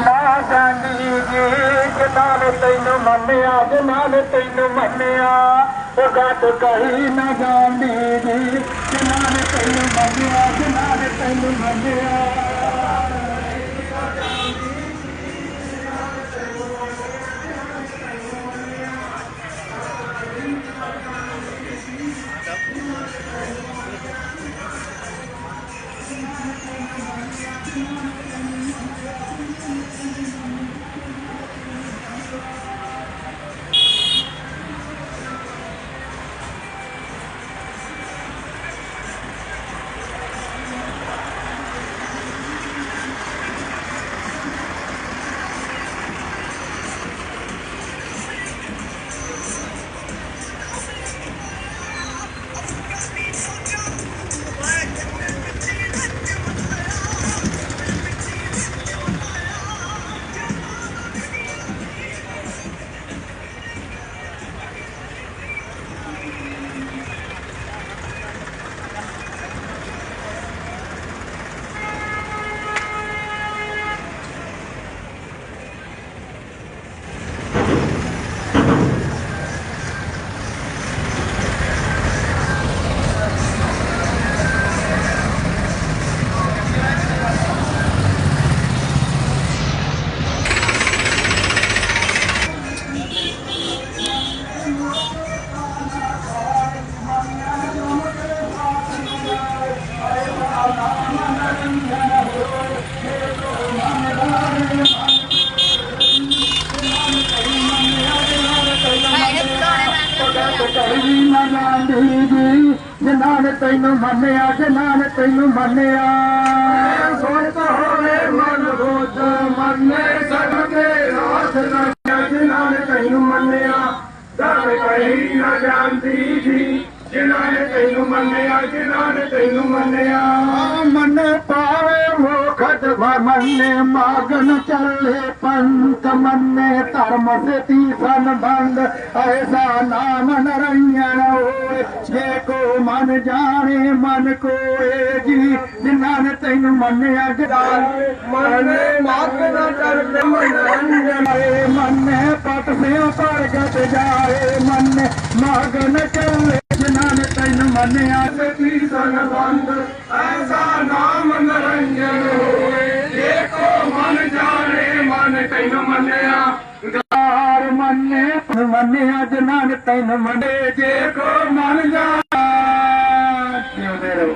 ਨਾ ਜਾਂਦੀ ਜੀ ਜਿਨ੍ਹਾਂ ਨੇ ਤੈਨੂੰ ਮੰਨਿਆ ਜਿਨ੍ਹਾਂ ਨੇ ਤੈਨੂੰ ਮੰਨਿਆ ਉਹ ਗੱਤ ਕਹੀ ਨਾ ਜਾਂਦੀ ਜੀ ਜਿਨ੍ਹਾਂ ਨੇ ਤੈਨੂੰ ਮੰਨਿਆ ਜਿਨ੍ਹਾਂ ਨੇ ਤੈਨੂੰ ਮੰਨਿਆ ਕਹੀ 本当に。ਜੀ ਜਿਨ੍ਹਾਂ ਤੈਨੂੰ ਮੰਨਿਆ ਜਿਨ੍ਹਾਂ ਨੇ ਤੈਨੂੰ ਮੰਨਿਆ। ਸੋਚ ਹੋਵੇ ਮਨ ਰੋਜ ਮੰਨੇ ਸਦਕੇ ਰਾਸ ਨਾ ਜਿਨ੍ਹਾਂ ਨੇ ਤੈਨੂੰ ਮੰਨਿਆ। ਦਰ ਕਹੀ ਨਾ ਜਾਂਦੀ ਜੀ ਜਿਨ੍ਹਾਂ ਨੇ ਤੈਨੂੰ ਮੰਨਿਆ ਜਿਨ੍ਹਾਂ ਨੇ ਤੈਨੂੰ ਮੰਨਿਆ। ਮੰਨੇ ਮਾਗਨ ਚੱਲੇ ਪੰਥ ਮੰਨੇ ਧਰਮ ਸੇ ਤੀਸਨ ਬੰਦ। ਐਸਾ ਨਾਮ ਨਰਈਆਂ ਹੋਏ, ਜੇ ਕੋ ਮਨ ਜਾਣੇ ਮਨ ਕੋਏ ਜੀ। ਜਿਨ੍ਹਾਂ ਨੇ ਤੈਨੂੰ ਮੰਨਿਆ ਜਦਾਨ ਮਨ ਮਾਗਨ ਚੱਲੇ ਮਨੋਰੰਜਨ ਏ ਮੰਨੇ ਪਟ ਸੇ ਪਰਗਟ ਜਾਏ, ਮੰਨੇ ਮਾਗਨ ਚੱਲੇ ਜਿਨ੍ਹਾਂ ਮੰਨੇ ਮੰਨਿਆ ਜਿਨ੍ਹਾਂ ਨੇ ਮੰਨੇ ਜੇ ਕੋ ਮਨ ਜਾ। ਜਿਉਂਦੇ ਰਹੋ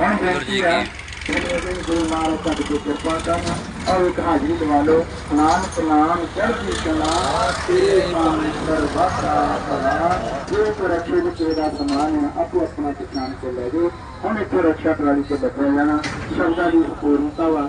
ਹੁਣ ਬੇਨਤੀ ਹੈ ਗੁਰੂ ਨਾਨਕ ਸਾਹਿਬ ਦੀ ਕਿਰਪਾ ਕਰਨਾ। ਔਰ ਇੱਕ ਹਾਜ਼ਰੀ ਲਵਾ ਲਓ। ਨਾਨਕ ਨਾਮ ਚੜ੍ਹਦੀ ਕਲਾ, ਤੇਰੇ ਨਾਮ ਵਾਸਾ ਸਦਾ ਜੋ ਕੋ ਰੱਖੇ ਦੇ ਤੇਰਾ ਸਮਾਨ ਹੈ ਆਪੋ ਆਪਣਾ ਪਛਾਣ ਕੇ ਲੈ ਜਾਓ। ਹੁਣ ਇੱਥੇ ਰੱਖਿਆ ਟਰਾਲੀ ਤੇ ਬੈਠਿਆ ਜਾਣਾ ਸ਼ਬਦਾਂ ਦੀ ਪੂਰਨਤਾ ਵਾ।